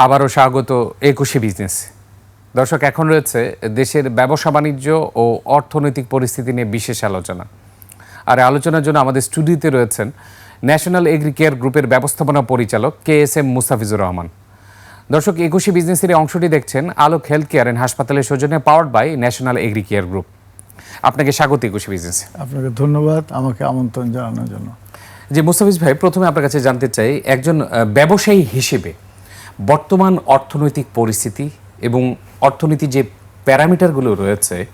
আবারও স্বাগত একুশে বিজনেস দর্শক এখন রয়েছে দেশের ব্যবসা বাণিজ্য ও অর্থনৈতিক পরিস্থিতি নিয়ে বিশেষ আলোচনা। আর আলোচনার জন্য আমাদের স্টুডিওতে রয়েছেন ন্যাশনাল এগ্রি কেয়ার গ্রুপের ব্যবস্থাপনা পরিচালক K S M Mustafizur Rahman. দর্শক একুশে বিজনেসের এই অংশটি দেখছেন আলোক হেলথ কেয়ার অ্যান্ড হাসপাতালের সৌজন্যে powered by national agri care group. আপনাকে স্বাগত একুশে বিজনেসে আপনাকে ধন্যবাদ আমাকে আমন্ত্রণ জানানোর জন্য। যে মুস্তাফিজ ভাই প্রথমে আপনার কাছে জানতে চাই একজন ব্যবসায়ী হিসেবে বর্তমান অর্থনৈতিক পরিস্থিতি এবং অর্থনীতি যে প্যারামিটারগুলো রয়েছে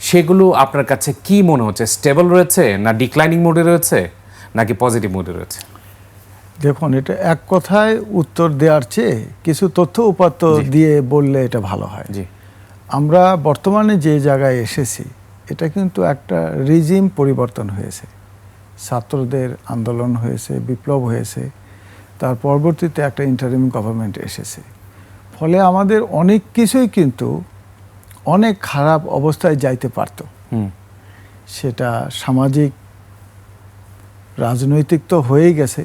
সেগুলো আপনার কাছে কি মনে হচ্ছে? স্টেবল রয়েছে না ডিক্লাইনিং মোডে রয়েছে নাকি পজিটিভ মোডে রয়েছে? দেখুন এটা এক কথায় উত্তর দেওয়ার চেয়ে কিছু তথ্য উপাত্ত দিয়ে বললে এটা ভালো হয়। জি। আমরা বর্তমানে যে জায়গায় এসেছি এটা কিন্তু একটা রিজিম পরিবর্তন হয়েছে। ছাত্রদের আন্দোলন হয়েছে বিপ্লব হয়েছে। তার পরবর্তীতে একটা ইন্টারিম গভর্নমেন্ট এসেছে। ফলে আমাদের অনেক কিছুই কিন্তু অনেক খারাপ অবস্থায় যাইতে পারতো। সেটা সামাজিক রাজনৈতিক তো হয়েই গেছে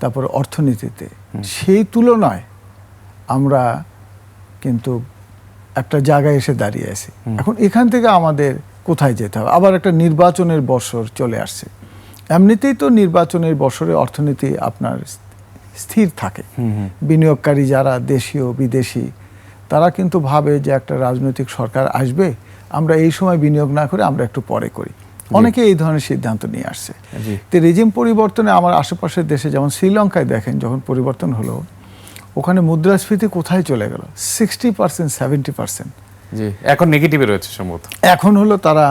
তারপর অর্থনীতিতে। সেই তুলনায় আমরা কিন্তু একটা জায়গায় এসে দাঁড়িয়ে আছি। এখন এখান থেকে আমাদের কোথায় যেতে হবে? আবার একটা নির্বাচনের বছর চলে আসছে। এমনিতেই তো নির্বাচনের বছরে অর্থনীতি আপনার স্থির থাকে। বিনিয়োগকারী যারা দেশীয় বিদেশি তারা কিন্তু ভাবে যে একটা রাজনৈতিক সরকার আসবে আমরা এই সময় বিনিয়োগ না করে আমরা একটু পরে করি। অনেকে এই ধরনের সিদ্ধান্ত নিয়ে আসছে। তো রেজিম পরিবর্তনে আমার আশেপাশের দেশে যেমন শ্রীলঙ্কায় দেখেন যখন পরিবর্তন হলো ওখানে মুদ্রাস্ফীতি কোথায় চলে গেল? সিক্সটি পার্সেন্ট সেভেন্টি পার্সেন্ট এখন নেগেটিভে রয়েছে সম্ভবত। এখন হলো তারা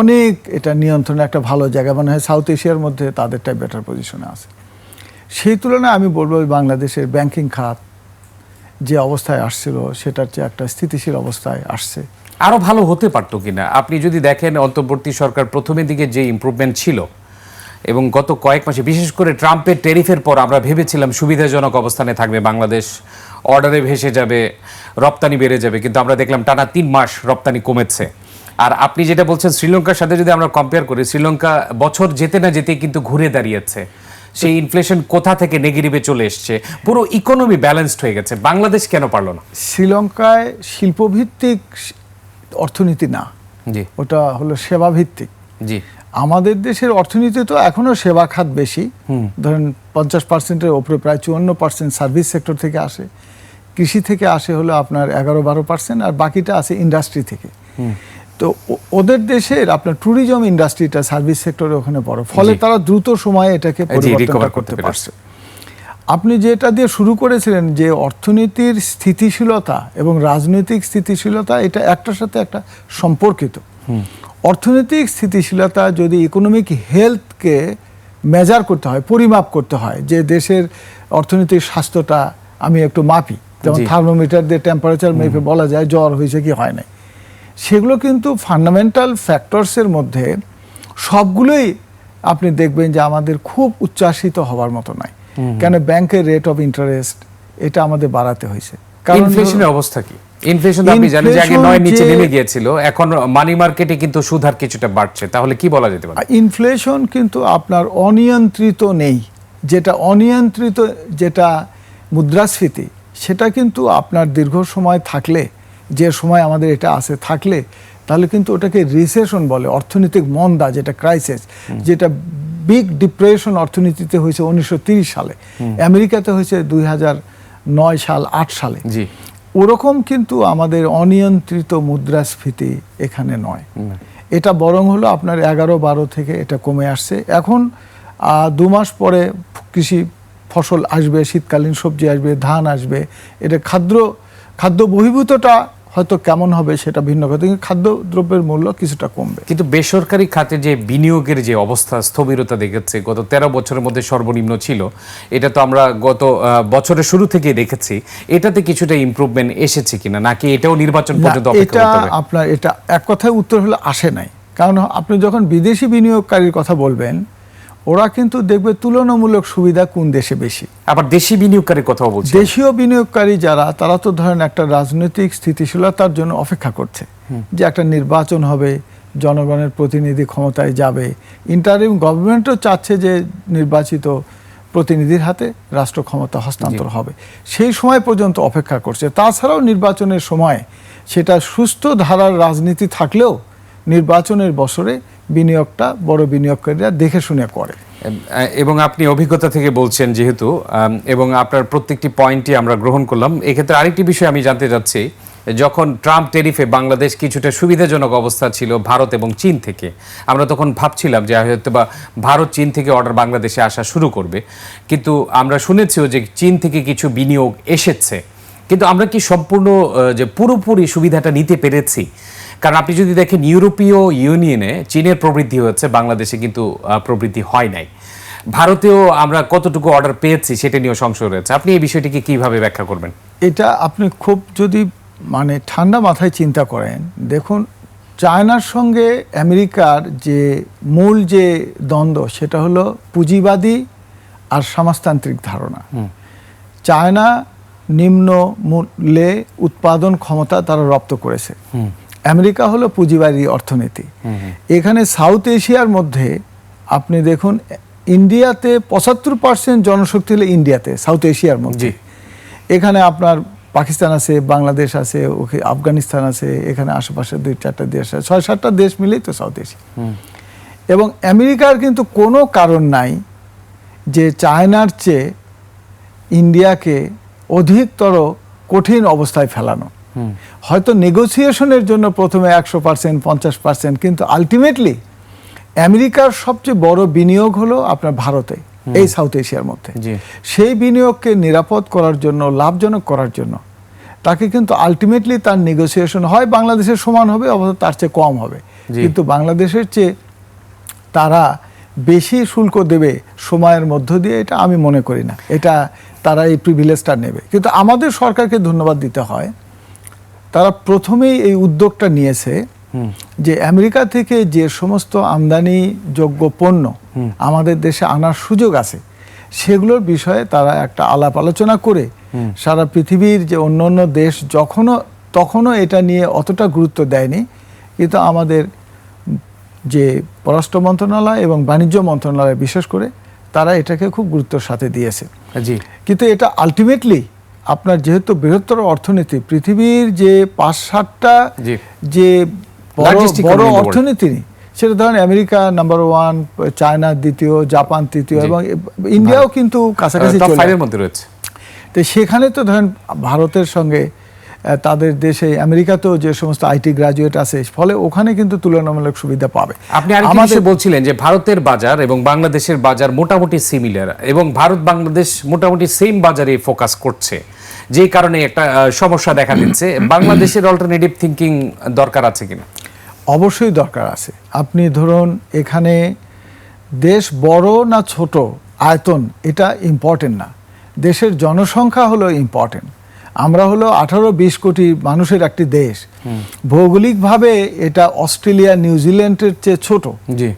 অনেক এটা নিয়ন্ত্রণে একটা ভালো জায়গা মনে হয় সাউথ এশিয়ার মধ্যে তাদেরটাই বেটার পজিশনে আছে। সেই তুলনায় আমি বলব বাংলাদেশের ব্যাংকিং খাত যে অবস্থায় আসছিল, সেটার চেয়ে একটা স্থিতিশীল অবস্থায় আসছে। আরও ভালো হতে পারতো কিনা? আপনি যদি দেখেন, অন্তর্বর্তী সরকার প্রথমের দিকে যে ইমপ্রুভমেন্ট ছিল এবং গত কয়েক মাসে, বিশেষ করে ট্রাম্পের টেরিফের পর আমরা ভেবেছিলাম সুবিধাজনক অবস্থানে থাকবে বাংলাদেশ অর্ডারে ভেসে যাবে, রপ্তানি বেড়ে যাবে, কিন্তু আমরা দেখলাম টানা তিন মাস রপ্তানি কমেছে। আর আপনি যেটা বলছেন, শ্রীলঙ্কার সাথে যদি আমরা কম্পেয়ার করি, শ্রীলঙ্কা বছর যেতে না যেতে কিন্তু ঘুরে দাঁড়িয়েছে। সেই ইনফ্লেশন কোথা থেকে নেগেটিভে চলে এসছে? পুরো ইকোনমি ব্যালেন্সড হয়ে গেছে। বাংলাদেশ কেন পারল না? শ্রীলঙ্কায় শিল্পভিত্তিক অর্থনীতি না। জি। ওটা হলো সেবা ভিত্তিক জি। আমাদের দেশের অর্থনীতি তো এখনও সেবা খাত বেশি। ধরেন পঞ্চাশ পার্সেন্টের ওপরে প্রায় চুয়ান্ন পার্সেন্ট সার্ভিস সেক্টর থেকে আসে। কৃষি থেকে আসে হলো আপনার এগারো বারো পার্সেন্ট আর বাকিটা আসে ইন্ডাস্ট্রি থেকে। তো ওদের দেশের আপনার ট্যুরিজম ইন্ডাস্ট্রিটা সার্ভিস সেক্টরে ওখানে বড়। ফলে তারা দ্রুত সময়ে এটাকে পরিবর্তন করতে পারছে। আপনি যেটা দিয়ে শুরু করেছিলেন যে অর্থনীতির স্থিতিশীলতা এবং রাজনৈতিক স্থিতিশীলতা এটা একটার সাথে একটা সম্পর্কিত। অর্থনৈতিক স্থিতিশীলতা যদি ইকোনমিক হেলথকে মেজার করতে হয় পরিমাপ করতে হয় যে দেশের অর্থনৈতিক স্বাস্থ্যটা আমি একটু মাপি। যেমন থার্মোমিটার দিয়ে টেম্পারেচার মেপে বলা যায় জ্বর হয়েছে কি হয় নাই। সেগুলো কিন্তু ফান্ডামেন্টাল ফ্যাক্টরসের মধ্যে সবগুলোই আপনি দেখবেন যে আমাদের খুব উচ্চাসিত হওয়ার মতো নয়। কেন ব্যাংকের রেট অফ ইন্টারেস্ট এটা আমাদের বাড়াতে হয়েছে। কারণ ইনফ্লেশনের অবস্থা কি? ইনফ্লেশন আপনি জানেন যে আগে নয় নিচে নেমে গিয়েছিল এখন মানি মার্কেটে কিন্তু সুদ হার কিছুটা বাড়ছে। তাহলে কি বলা যেতে পারে? ইনফ্লেশন কিন্তু আপনার অনিয়ন্ত্রিত নেই। যেটা অনিয়ন্ত্রিত যেটা মুদ্রাস্ফীতি সেটা কিন্তু আপনার দীর্ঘ সময় থাকলে যে সময় আমাদের এটা আছে থাকলে তাহলে কিন্তু ওটাকে রিসেশন বলে অর্থনৈতিক মন্দা যেটা ক্রাইসিস যেটা বিগ ডিপ্রেশন অর্থনীতিতে হয়েছে উনিশশো সালে। আমেরিকাতে হয়েছে দুই নয় সাল আট সালে। জি। ওরকম কিন্তু আমাদের অনিয়ন্ত্রিত মুদ্রাস্ফীতি এখানে নয়। এটা বরং হলো আপনার এগারো বারো থেকে এটা কমে আসছে। এখন দু মাস পরে কৃষি ফসল আসবে শীতকালীন সবজি আসবে ধান আসবে এটা খাদ্য খাদ্য বহির্ভূতটা হয়তো কেমন হবে সেটা ভিন্ন কথা কিন্তু খাদ্য দ্রব্যের মূল্য কিছুটা কমবে। কিন্তু বেসরকারি খাতে যে বিনিয়োগের যে অবস্থা স্থবিরতা দেখেছে গত তেরো বছরের মধ্যে সর্বনিম্ন ছিল এটা তো আমরা গত বছরের শুরু থেকেই দেখেছি এটাতে কিছুটা ইমপ্রুভমেন্ট এসেছে কিনা? নাকি এটাও নির্বাচন পর্যন্ত এটা আপনার এটা এক কথায় উত্তর হলো আসে নাই। কারণ আপনি যখন বিদেশি বিনিয়োগকারীর কথা বলবেন ওরা কিন্তু দেখবে তুলনামূলক সুবিধা কোন দেশে বেশি। আবার দেশি বিনিয়োগকারীর কথাও বলছি দেশীয় বিনিয়োগকারী যারা তারা তো ধরেন একটা রাজনৈতিক স্থিতিশীলতার জন্য অপেক্ষা করছে। যে একটা নির্বাচন হবে জনগণের প্রতিনিধি ক্ষমতায় যাবে। ইন্টারিম গভর্নমেন্টও চাচ্ছে যে নির্বাচিত প্রতিনিধির হাতে রাষ্ট্র ক্ষমতা হস্তান্তর হবে। সেই সময় পর্যন্ত অপেক্ষা করছে। তাছাড়াও নির্বাচনের সময় সেটা সুস্থ ধারার রাজনীতি থাকলেও নির্বাচনের বছরে বিনিয়োগটা, বড় বিনিয়োগকারীরা দেখে শুনে করে। এবং আপনি অভিজ্ঞতা থেকে বলছেন যেহেতু এবং আপনার প্রত্যেকটি পয়েন্টই আমরা গ্রহণ করলাম, এক্ষেত্রে আরেকটি বিষয় আমি জানতে চাচ্ছি, যখন ট্রাম্প টেরিফে বাংলাদেশ কিছুটা সুবিধাজনক অবস্থা ছিল ভারত এবং চীন থেকে, আমরা তখন ভাবছিলাম যে হয়তো বা ভারত চীন থেকে অর্ডার বাংলাদেশে আসা শুরু করবে, কিন্তু আমরা শুনেছিও যে চীন থেকে কিছু বিনিয়োগ এসেছে, কিন্তু আমরা কি সম্পূর্ণ যে পুরোপুরি সুবিধাটা নিতে পেরেছি কারণ আপনি যদি দেখেন ইউরোপীয় ইউনিয়নে চীনের প্রবৃদ্ধি হচ্ছে বাংলাদেশে কিন্তু প্রবৃদ্ধি হয় নাই। ভারতেও আমরা কতটুকু অর্ডার পেয়েছি সেটা নিয়েও সংশয় রয়েছে। আপনি এই বিষয়টিকে কীভাবে ব্যাখ্যা করবেন? এটা আপনি খুব যদি মানে ঠান্ডা মাথায় চিন্তা করেন দেখুন চায়নার সঙ্গে আমেরিকার যে মূল যে দ্বন্দ্ব সেটা হলো পুঁজিবাদী আর সমাজতান্ত্রিক ধারণা। চায়না নিম্ন মূল্যে উৎপাদন ক্ষমতা তারা রপ্ত করেছে। আমেরিকা হলো পুঁজিবাদী অর্থনীতি। এখানে সাউথ এশিয়ার মধ্যে আপনি দেখুন ইন্ডিয়াতে পঁচাত্তর পার্সেন্ট জনশক্তি হলো ইন্ডিয়াতে সাউথ এশিয়ার মধ্যে। এখানে আপনার পাকিস্তান আছে বাংলাদেশ আছে ওকে আফগানিস্তান আছে এখানে আশেপাশে দুই চারটা দেশ আছে ছয় সাতটা দেশ মিলেই তো সাউথ এশিয়া। এবং আমেরিকার কিন্তু কোনো কারণ নাই যে চায়নার চেয়ে ইন্ডিয়াকে অধিকতর কঠিন অবস্থায় ফেলানো। হয়তো নেগোসিয়েশনের জন্য প্রথমে একশো পার্সেন্ট পঞ্চাশ পার্সেন্ট কিন্তু আলটিমেটলি আমেরিকার সবচেয়ে বড় বিনিয়োগ হলো আপনার ভারতে এই সাউথ এশিয়ার মধ্যে। সেই বিনিয়োগকে নিরাপদ করার জন্য লাভজনক করার জন্য তাকে কিন্তু আলটিমেটলি তার নেগোসিয়েশন হয় বাংলাদেশের সমান হবে অথবা তার চেয়ে কম হবে। কিন্তু বাংলাদেশের চেয়ে তারা বেশি শুল্ক দেবে সময়ের মধ্য দিয়ে এটা আমি মনে করি না। এটা তারা এই প্রিভিলেজটা নেবে। কিন্তু আমাদের সরকারকে ধন্যবাদ দিতে হয় তারা প্রথমেই এই উদ্যোগটা নিয়েছে যে আমেরিকা থেকে যে সমস্ত আমদানি যোগ্য পণ্য আমাদের দেশে আনার সুযোগ আছে সেগুলোর বিষয়ে তারা একটা আলাপ আলোচনা করে সারা পৃথিবীর যে অন্য অন্য দেশ যখনও তখনও এটা নিয়ে অতটা গুরুত্ব দেয়নি। কিন্তু আমাদের যে পররাষ্ট্র মন্ত্রণালয় এবং বাণিজ্য মন্ত্রণালয় বিশেষ করে তারা এটাকে খুব গুরুত্বের সাথে দিয়েছে। কিন্তু এটা আলটিমেটলি আপনার যেহেতু বৃহত্তর অর্থনীতি পৃথিবীর যে পাঁচ সাতটা যে বড়. অর্থনীতি সেটা ধরেন আমেরিকা নাম্বার ওয়ান চায়না দ্বিতীয় জাপান তৃতীয় এবং ইন্ডিয়াও কিন্তু কাছাকাছি মধ্যে রয়েছে। তো সেখানে তো ধরেন ভারতের সঙ্গে তাদের দেশে আমেরিকাতেও যে সমস্ত আইটি গ্রাজুয়েট আছে ফলে ওখানে কিন্তু তুলনামূলক সুবিধা পাবে। আপনি আমাদের বলছিলেন যে ভারতের বাজার এবং বাংলাদেশের বাজার মোটামুটি সিমিলার এবং ভারত বাংলাদেশ মোটামুটি সেম বাজারে ফোকাস করছে। যে কারণে একটা সমস্যা দেখা দিচ্ছে। বাংলাদেশের অল্টারনেটিভ থিঙ্কিং দরকার আছে কিনা? অবশ্যই দরকার আছে। আপনি ধরুন, এখানে দেশ বড় না ছোট, আয়তন, এটা ইম্পর্টেন্ট না। দেশের জনসংখ্যা হলো ইম্পর্টেন্ট আমরা হলো আঠারো বিশ কোটি মানুষের একটি দেশ। ভৌগোলিকভাবে এটা অস্ট্রেলিয়া নিউজিল্যান্ডের চেয়ে ছোট।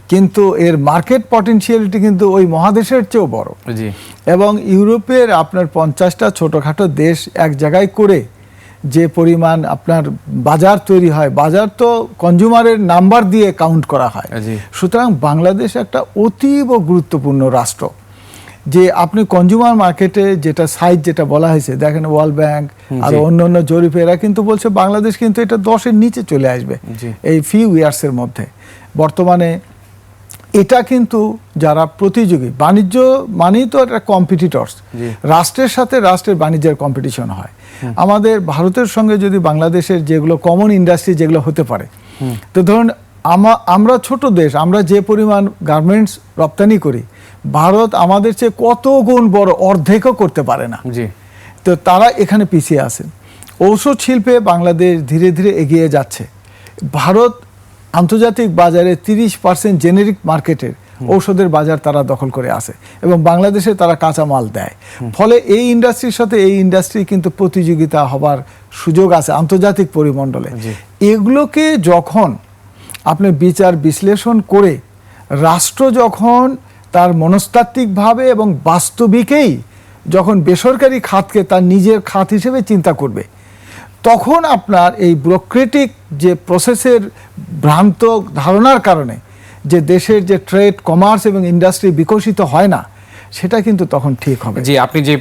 কিন্তু এর মার্কেট পটেনশিয়ালিটি কিন্তু ওই মহাদেশের চেয়েও বড়। এবং ইউরোপের আপনার পঞ্চাশটা ছোটোখাটো দেশ এক জায়গায় করে যে পরিমাণ আপনার বাজার তৈরি হয় বাজার তো কনজিউমারের নাম্বার দিয়ে কাউন্ট করা হয়। সুতরাং বাংলাদেশ একটা অতীব গুরুত্বপূর্ণ রাষ্ট্র। যে আপনি কনজিউমার মার্কেটে যেটা সাইজ যেটা বলা হয়েছে দেখেন ওয়ার্ল্ড ব্যাংক আর অন্য অন্য জরিপ এরা কিন্তু বলছে বাংলাদেশ কিন্তু এটা দশের নিচে চলে আসবে এই ফিউ ইয়ার্সের মধ্যে। বর্তমানে এটা কিন্তু যারা প্রতিযোগী বাণিজ্য মানেই তো একটা কম্পিটিটর্স রাষ্ট্রের সাথে রাষ্ট্রের বাণিজ্যের কম্পিটিশন হয়। আমাদের ভারতের সঙ্গে যদি বাংলাদেশের যেগুলো কমন ইন্ডাস্ট্রি যেগুলো হতে পারে তো ধরুন আমা আমরা ছোট দেশ আমরা যে পরিমাণ গার্মেন্টস রপ্তানি করি ভারত আমাদের চেয়ে কত গুণ বড় অর্ধেকও করতে পারে না। জি। তো তারা এখানে পিছিয়ে আছেন ঔষধ শিল্পে বাংলাদেশ ধীরে ধীরে এগিয়ে যাচ্ছে। ভারত আন্তর্জাতিক বাজারে তিরিশ পার্সেন্ট জেনেরিক মার্কেটের ঔষধের বাজার তারা দখল করে আছে এবং বাংলাদেশে তারা কাঁচামাল দেয়। ফলে এই ইন্ডাস্ট্রির সাথে এই ইন্ডাস্ট্রি কিন্তু প্রতিযোগিতা হবার সুযোগ আছে আন্তর্জাতিক পরিমণ্ডলে। এগুলোকে যখন আপনি বিচার বিশ্লেষণ করে রাষ্ট্র যখন তার মনস্তাত্ত্বিকভাবে এবং বাস্তবিকেই যখন বেসরকারি খাতকে তার নিজের খাত হিসেবে চিন্তা করবে তখন আপনার এই ব্রোক্রেটিক যে প্রসেসের ভ্রান্ত ধারণার কারণে যে দেশের যে ট্রেড কমার্স এবং ইন্ডাস্ট্রি বিকশিত হয় না সেটা কিন্তু তখন ঠিক হবে। জি আপনি যে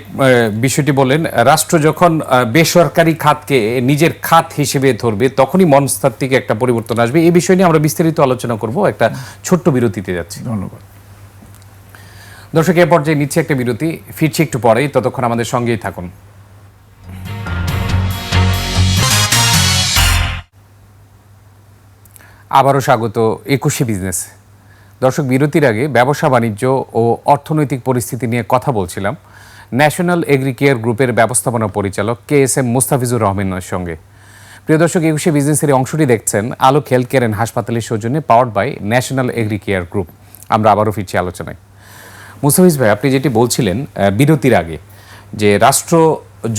বিষয়টি বললেন রাষ্ট্র যখন বেসরকারি খাতকে নিজের খাত হিসেবে ধরবে তখনই মনস্তাত্ত্বিক একটা পরিবর্তন আসবে। এই বিষয় নিয়ে আমরা বিস্তারিত আলোচনা করব। একটা ছোট্ট বিরতিতে যাচ্ছি। ধন্যবাদ। দর্শক, এ পর্যায়ে নিচ্ছে একটা বিরতি। ফিরছি একটু পরেই, ততক্ষণ আমাদের সঙ্গেই থাকুন। আবারও স্বাগত একুশে বিজনেস। দর্শক, বিরতির আগে ব্যবসা, বাণিজ্য ও অর্থনৈতিক পরিস্থিতি নিয়ে কথা বলছিলাম ন্যাশনাল এগ্রিকেয়ার গ্রুপের ব্যবস্থাপনা পরিচালক কে এস এম মুস্তাফিজুর রহমানের সঙ্গে। প্রিয় দর্শক, একুশে বিজনেসের অংশটি দেখছেন আলোক হেলথ কেয়ার অ্যান্ড হাসপাতালের সৌজন্যে powered by national Agricare group. আমরা আবারও ফিরছি আলোচনায়। মুস্তাফিজ ভাই, আপনি যেটি বলছিলেন বিরতির আগে, যে রাষ্ট্র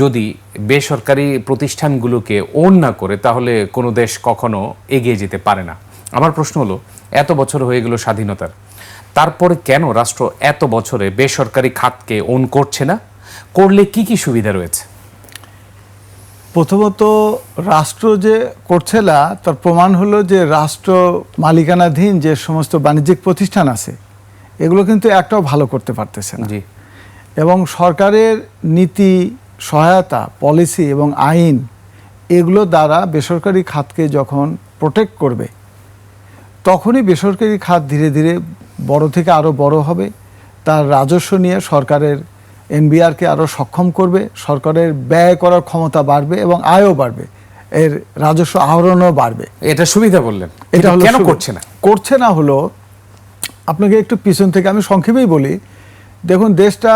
যদি বেসরকারি প্রতিষ্ঠানগুলোকে ওন না করে, তাহলে কোনো দেশ কখনো এগিয়ে যেতে পারে না। আমার প্রশ্ন হলো, এত বছর হয়ে গেল স্বাধীনতার, তারপরে কেন রাষ্ট্র এত বছরে বেসরকারি খাতকে ওন করছে না? করলে কি কি সুবিধা রয়েছে? প্রথমত, রাষ্ট্র যে করছে না, তার প্রমাণ হলো যে রাষ্ট্র মালিকানাধীন যে সমস্ত বাণিজ্যিক প্রতিষ্ঠান আছে এগুলো কিন্তু একটাও ভালো করতে পারতেছে না। জি। এবং সরকারের নীতি সহায়তা পলিসি এবং আইন এগুলো দ্বারা বেসরকারি খাতকে যখন প্রোটেক্ট করবে তখনই বেসরকারি খাত ধীরে ধীরে বড় থেকে আরও বড় হবে। তার রাজস্ব নিয়ে সরকারের এনবিআরকে আরও সক্ষম করবে সরকারের ব্যয় করার ক্ষমতা বাড়বে এবং আয়ও বাড়বে এর রাজস্ব আহরণও বাড়বে। এটা সুবিধা বললেন। এটা হলো কেন করছে না? করছে না হলো আপনাকে একটু পিছন থেকে আমি সংক্ষেপেই বলি দেখুন দেশটা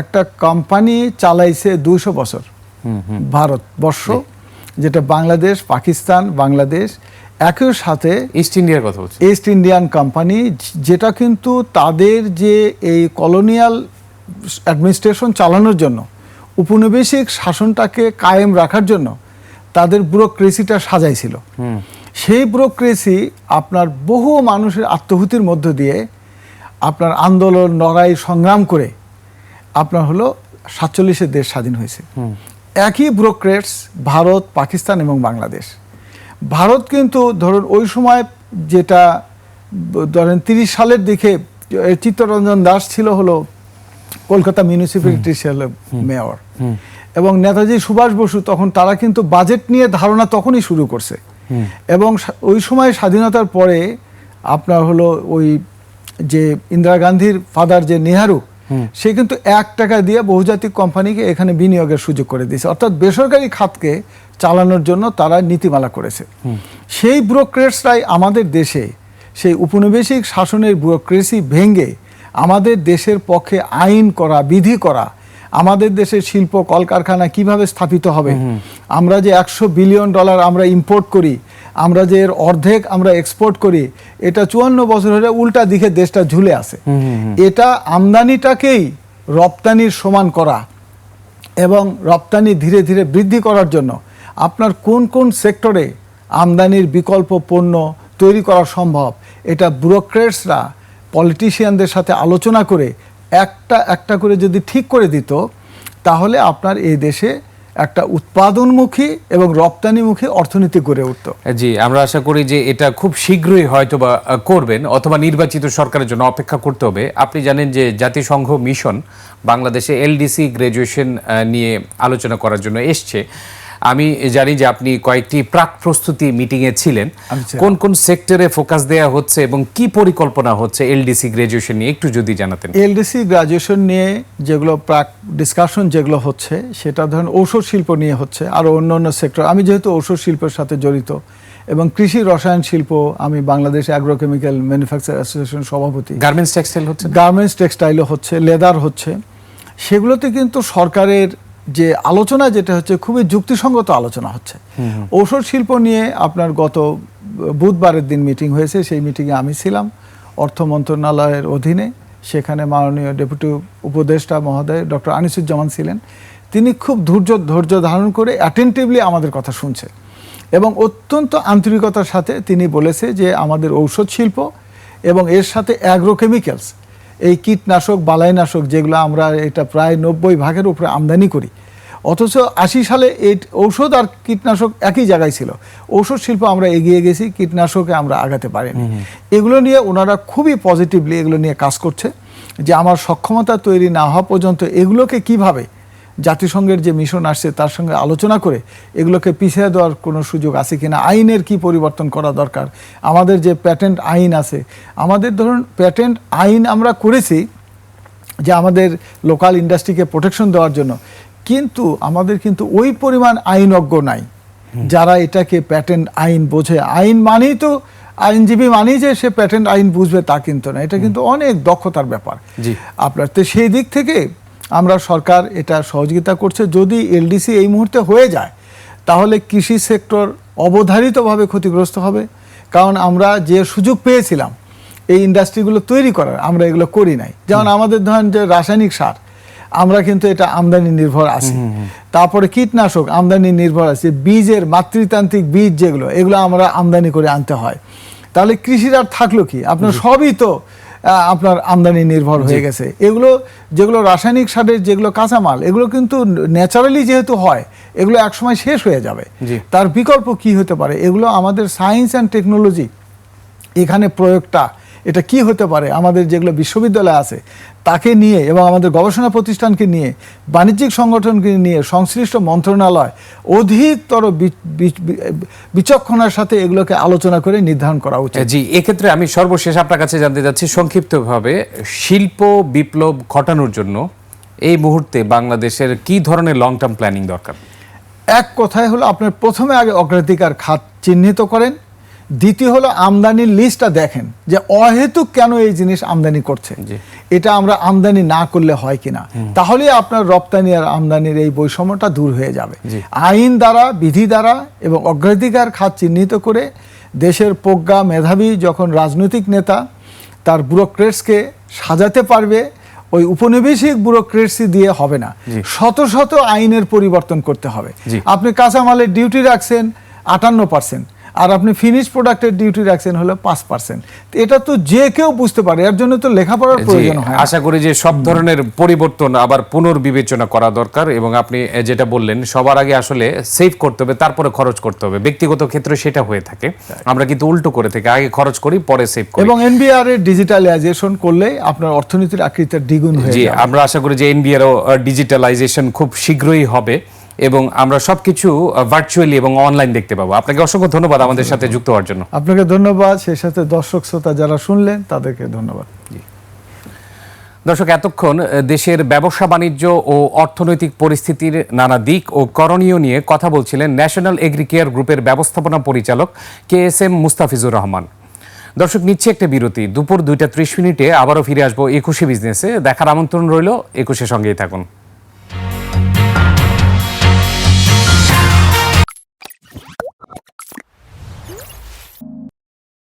একটা কোম্পানি চালাইছে দুইশো বছর। ভারতবর্ষ যেটা বাংলাদেশ পাকিস্তান বাংলাদেশ একই সাথে ইস্ট ইন্ডিয়ার কথা বলছি ইস্ট ইন্ডিয়ান কোম্পানি যেটা কিন্তু তাদের যে এই কলোনিয়াল অ্যাডমিনিস্ট্রেশন চালানোর জন্য উপনিবেশিক শাসনটাকে কায়েম রাখার জন্য তাদের ব্যুরোক্রেসিটা সাজাইছিল। সেই ব্যুরোক্রেসি আপনার বহু মানুষের আত্মহুতির মধ্য দিয়ে আপনার আন্দোলন লড়াই সংগ্রাম করে আপনার হলো সাতচল্লিশের দেশ স্বাধীন হয়েছে। একই ব্যুরোক্রেটস ভারত পাকিস্তান এবং বাংলাদেশ। ভারত কিন্তু ধরুন ওই সময় যেটা ধরেন তিরিশ সালের দিকে চিত্তরঞ্জন দাস ছিল হলো কলকাতা মিউনিসিপ্যালিটির ছিল মেয়র এবং নেতাজি সুভাষ বসু তখন তারা কিন্তু বাজেট নিয়ে ধারণা তখনই শুরু করছে। এবং ওই সময় স্বাধীনতার পরে আপনার হলো ওই যে ইন্দিরা গান্ধীর ফাদার যে নেহারু সে কিন্তু এক টাকা দিয়ে বহুজাতিক কোম্পানিকে এখানে বিনিয়োগের সুযোগ করে দিয়েছে। অর্থাৎ বেসরকারি খাতকে চালানোর জন্য তারা নীতিমালা করেছে। সেই ব্যুরোক্রেটসরাই আমাদের দেশে সেই উপনিবেশিক শাসনের ব্যুরোক্রেসি ভেঙে আমাদের দেশের পক্ষে আইন করা বিধি করা আমাদের দেশের শিল্প কলকারখানা কীভাবে স্থাপিত হবে? আমরা যে একশো বিলিয়ন ডলার আমরা ইম্পোর্ট করি আমরা যে এর অর্ধেক আমরা এক্সপোর্ট করি এটা চুয়ান্ন বছর হলে উল্টা দিকে দেশটা ঝুলে আছে। এটা আমদানিটাকেই রপ্তানির সমান করা এবং রপ্তানি ধীরে ধীরে বৃদ্ধি করার জন্য আপনার কোন কোন সেক্টরে আমদানির বিকল্প পণ্য তৈরি করা সম্ভব এটা ব্যুরোক্রেটসরা পলিটিশিয়ানদের সাথে আলোচনা করে একটা একটা করে যদি ঠিক করে দিত তাহলে আপনার এই দেশে একটা উৎপাদনমুখী এবং রপ্তানিমুখী অর্থনীতি গড়ে উঠত। জি, আমরা আশা করি যে এটা খুব শীঘ্রই হয়তো বা করবেন অথবা নির্বাচিত সরকারের জন্য অপেক্ষা করতে হবে। আপনি জানেন যে জাতিসংঘ মিশন বাংলাদেশে এলডিসি গ্র্যাজুয়েশন নিয়ে আলোচনা করার জন্য এসছে। আমি জানি যে আপনি কয়েকটি প্রাক প্রস্তুতি মিটিংয়ে ছিলেন। কোন কোন সেক্টরে ফোকাস দেওয়া হচ্ছে এবং কি পরিকল্পনা হচ্ছে এলডিসি গ্রাজুয়েশন নিয়ে? একটু যদি জানাতেন। এলডিসি গ্রাজুয়েশন নিয়ে যেগুলো প্রাক ডিসকাশন যেগুলো হচ্ছে সেটা ধরেন ঔষধ শিল্প নিয়ে হচ্ছে আরও অন্য অন্য সেক্টর আমি যেহেতু ঔষধ শিল্পের সাথে জড়িত এবং কৃষি রসায়ন শিল্প আমি বাংলাদেশ অ্যাগ্রোকেমিক্যাল ম্যানুফ্যাকচার অ্যাসোসিয়েশন সভাপতি। গার্মেন্টস টেক্সটাইল হচ্ছে গার্মেন্টস টেক্সটাইলও হচ্ছে লেদার হচ্ছে। সেগুলোতে কিন্তু সরকারের যে আলোচনা যেটা হচ্ছে খুবই যুক্তিসঙ্গত আলোচনা হচ্ছে। ঔষধ শিল্প নিয়ে আপনার গত বুধবারের দিন মিটিং হয়েছে সেই মিটিংয়ে আমি ছিলাম অর্থ মন্ত্রণালয়ের অধীনে। সেখানে মাননীয় ডেপুটি উপদেষ্টা মহোদয় ডক্টর আনিসুজ্জামান ছিলেন। তিনি খুব ধৈর্য ধৈর্য ধারণ করে অ্যাটেন্টিভলি আমাদের কথা শুনছে এবং অত্যন্ত আন্তরিকতার সাথে তিনি বলেছে যে আমাদের ঔষধ শিল্প এবং এর সাথে অ্যাগ্রোকেমিক্যালস এই কীটনাশক বালাইনাশক যেগুলো আমরা এটা প্রায় নব্বই ভাগের উপরে আমদানি করি। অথচ আশি সালে এই ঔষধ আর কীটনাশক একই জায়গায় ছিল। ঔষধ শিল্প আমরা এগিয়ে গেছি কীটনাশকে আমরা আগাতে পারিনি। এগুলো নিয়ে ওনারা খুবই পজিটিভলি এগুলো নিয়ে কাজ করছে। যে আমার সক্ষমতা তৈরি না হওয়া পর্যন্ত এগুলোকে কীভাবে জাতিসংঘের যে মিশন আসছে তার সঙ্গে আলোচনা করে এগুলোকে পিছিয়ে দেওয়ার কোনো সুযোগ আছে কিনা আইনের কি পরিবর্তন করা দরকার আমাদের যে প্যাটেন্ট আইন আছে আমাদের ধরুন প্যাটেন্ট আইন আমরা করেছি যে আমাদের লোকাল ইন্ডাস্ট্রিকে প্রোটেকশন দেওয়ার জন্য কিন্তু আমাদের কিন্তু ওই পরিমাণ আইনজ্ঞ নাই যারা এটাকে প্যাটেন্ট আইন বোঝে। আইন মানেই তো আইনজীবী মানেই যে সে প্যাটেন্ট আইন বুঝবে তা কিন্তু না এটা কিন্তু অনেক দক্ষতার ব্যাপার। আপনার তো সেই দিক থেকে আমরা সরকার এটা সহযোগিতা করছে। যদি এলডিসি এই মুহূর্তে হয়ে যায় তাহলে কৃষি সেক্টর অবধারিতভাবে ক্ষতিগ্রস্ত হবে। কারণ আমরা যে সুযোগ পেয়েছিলাম এই ইন্ডাস্ট্রিগুলো তৈরি করার আমরা এগুলো করি নাই। যেমন আমাদের ধরেন যে রাসায়নিক সার আমরা কিন্তু এটা আমদানি নির্ভর আছি। তারপরে কীটনাশক আমদানি নির্ভর আছে। বীজের মাতৃতান্ত্রিক বীজ যেগুলো এগুলো আমরা আমদানি করে আনতে হয়। তাহলে কৃষির আর থাকল কি? আপনার সবই তো আপনার আমদানি নির্ভর হয়ে গেছে। এগুলো যেগুলো রাসায়নিক সারের যেগুলো কাঁচামাল এগুলো কিন্তু ন্যাচারালি যেহেতু হয় এগুলো একসময় শেষ হয়ে যাবে। তার বিকল্প কি হতে পারে? এগুলো আমাদের সায়েন্স অ্যান্ড টেকনোলজি এখানে প্রয়োগটা এটা কি হতে পারে? আমাদের যেগুলো বিশ্ববিদ্যালয় আছে তাকে নিয়ে এবং আমাদের গবেষণা প্রতিষ্ঠানকে নিয়ে বাণিজ্যিক সংগঠনকে নিয়ে সংশ্লিষ্ট মন্ত্রণালয় অধিকতর বিচক্ষণার সাথে এগুলোকে আলোচনা করে নির্ধারণ করা উচিত। জি এক্ষেত্রে আমি সর্বশেষ আপনার কাছে জানতে চাচ্ছি সংক্ষিপ্তভাবে শিল্প বিপ্লব ঘটানোর জন্য এই মুহূর্তে বাংলাদেশের কি ধরনের লং টার্ম প্ল্যানিং দরকার? এক কথায় হলো আপনার প্রথমে আগে অগ্রাধিকার খাত চিহ্নিত করেন দ্বিতীয় হলো আমদানির লিস্টটা দেখেন যে অহেতুক কেন এই জিনিস আমদানি করছে। এটা আমরা আমদানি না করলে হয় কিনা। তাহলে আপনার রপ্তানি আর আমদানির এই বৈষম্যটা দূর হয়ে যাবে। আইন দ্বারা বিধি দ্বারা এবং অগ্রাধিকার খাত চিহ্নিত করে দেশের প্রজ্ঞা মেধাবী যখন রাজনৈতিক নেতা তার ব্যুরোক্রেটসকে সাজাতে পারবে ওই উপনিবেশিক ব্যুরোক্রেটসি দিয়ে হবে না। শত শত আইনের পরিবর্তন করতে হবে। আপনি কাঁচামালের ডিউটি রাখছেন আটান্ন পার্সেন্ট আর আপনি ফিনিশ প্রোডাক্টের ডিউটি রাখছেন হলো পাঁচ পার্সেন্ট এটা তো যে কেউ বুঝতে পারে এর জন্য তো লেখাপড়ার প্রয়োজন হয় আশা করি যে সব ধরনের পরিবর্তন আবার পুনর্বিবেচনা করা দরকার এবং আপনি যেটা বললেন সবার আগে আসলে সেভ করতে হবে তারপরে খরচ করতে হবে। ব্যক্তিগত ক্ষেত্রে সেটা হয়ে থাকে। আমরা কিন্তু উল্টো করে থাকি আগে খরচ করি পরে সেভ করি। এবং এনবিআর এর ডিজিটালাইজেশন করলে আপনার অর্থনীতির আকৃতির দ্বিগুণ হয়ে জি যাবে। আমরা আশা করি যে এনবিআরও ডিজিটালাইজেশন খুব শীঘ্রই হবে। এবং আমরা সবকিছু ভার্চুয়ালি এবং অনলাইন দেখতে পাবো। আপনাকে অসংখ্য ধন্যবাদ আমাদের সাথে যুক্ত হওয়ার জন্য। আপনাকে ধন্যবাদ। সেই সাথে দর্শক শ্রোতা যারা শুনলেন তাদেরকে ধন্যবাদ। দর্শক এতক্ষণ দেশের ব্যবসা বাণিজ্য ও অর্থনৈতিক পরিস্থিতির নানা দিক ও করণীয় নিয়ে কথা বলছিলেন ন্যাশনাল এগ্রিকেয়ার গ্রুপের ব্যবস্থাপনা পরিচালক K S M Mustafizur Rahman. দর্শক নিচ্ছে একটা বিরতি। দুপুর দুইটা ত্রিশ মিনিটে আবারও ফিরে আসব একুশে বিজনেসে দেখার আমন্ত্রণ রইল একুশে সঙ্গেই থাকুন।